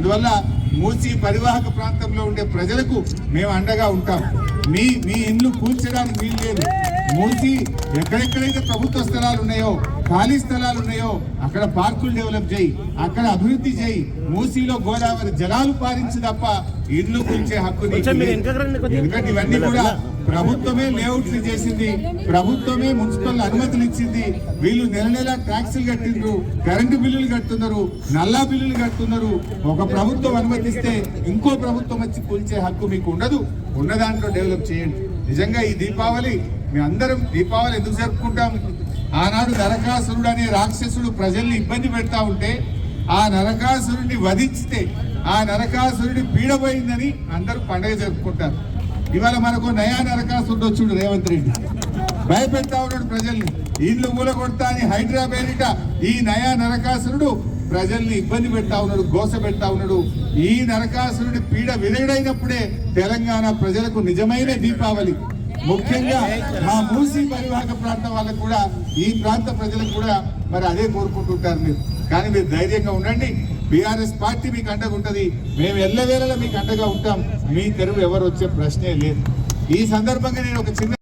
అందువల్ల మూసి పరివాహక ప్రాంతంలో ఉండే ప్రజలకు మేము అండగా ఉంటాం. మీ మీ ఇండ్లు కూల్చడానికి వీలు లేదు. మూసి ఎక్కడెక్కడైతే ప్రభుత్వ స్థలాలు ఉన్నాయో ఖాళీ స్థలాలు ఉన్నాయో అక్కడ పార్కులు డెవలప్ చేయి అక్కడ అభివృద్ధి చేయి. మూసీలో గోదావరి జలాలు పారించి తప్ప ఇల్లు కూల్చే హక్కు. ఎందుకంటే ఇవన్నీ కూడా ప్రభుత్వమే లేఅవుట్లు చేసింది ప్రభుత్వమే మున్సిపల్ అనుమతులు ఇచ్చింది. వీళ్ళు నెల నెల ట్యాక్సులు కట్టిండ్రు కరెంటు బిల్లులు కడుతున్నారు నల్లా బిల్లులు కడుతున్నారు. ఒక ప్రభుత్వం అనుమతిస్తే ఇంకో ప్రభుత్వం వచ్చి కూల్చే హక్కు మీకు ఉండదు. ఉన్న దాంట్లో డెవలప్ చేయండి. నిజంగా ఈ దీపావళి మీ అందరం దీపావళి ఎందుకు జరుపుకుంటాం ఆనాడు నరకాసురుడు అనే రాక్షసుడు ప్రజల్ని ఇబ్బంది పెడతా ఉంటే ఆ నరకాసురుడిని వధించితే ఆ నరకాసురుడి పీడపోయిందని అందరూ పండగ జరుపుకుంటారు. ఇవాళ మనకు నయా నరకాసురుడు వచ్చుడు రేవంత్ రెడ్డి. భయపెడతా ఉన్నాడు ప్రజల్ని. ఇల్లు మూల కొడతా అని హైదరాబాద్ ఈ నయా నరకాసురుడు ప్రజల్ని ఇబ్బంది పెడతా ఉన్నాడు గోస పెడతా ఉన్నాడు. ఈ నరకాసురుడి పీడ విరగడైనప్పుడే తెలంగాణ ప్రజలకు నిజమైన దీపావళి. ముఖ్యంగా మా మూసీ పరివాహక ప్రాంతం వాళ్ళకు కూడా ఈ ప్రాంత ప్రజలకు కూడా మరి అదే కోరుకుంటుంటారు మీరు. కానీ మీరు ధైర్యంగా ఉండండి. బీఆర్ఎస్ పార్టీ మీకు అండగా ఉంటది. మేము ఎల్లవేళలా మీకు అండగా ఉంటాం. మీ తెరువు ఎవరు వచ్చే ప్రశ్నే లేదు. ఈ సందర్భంగా నేను ఒక చిన్న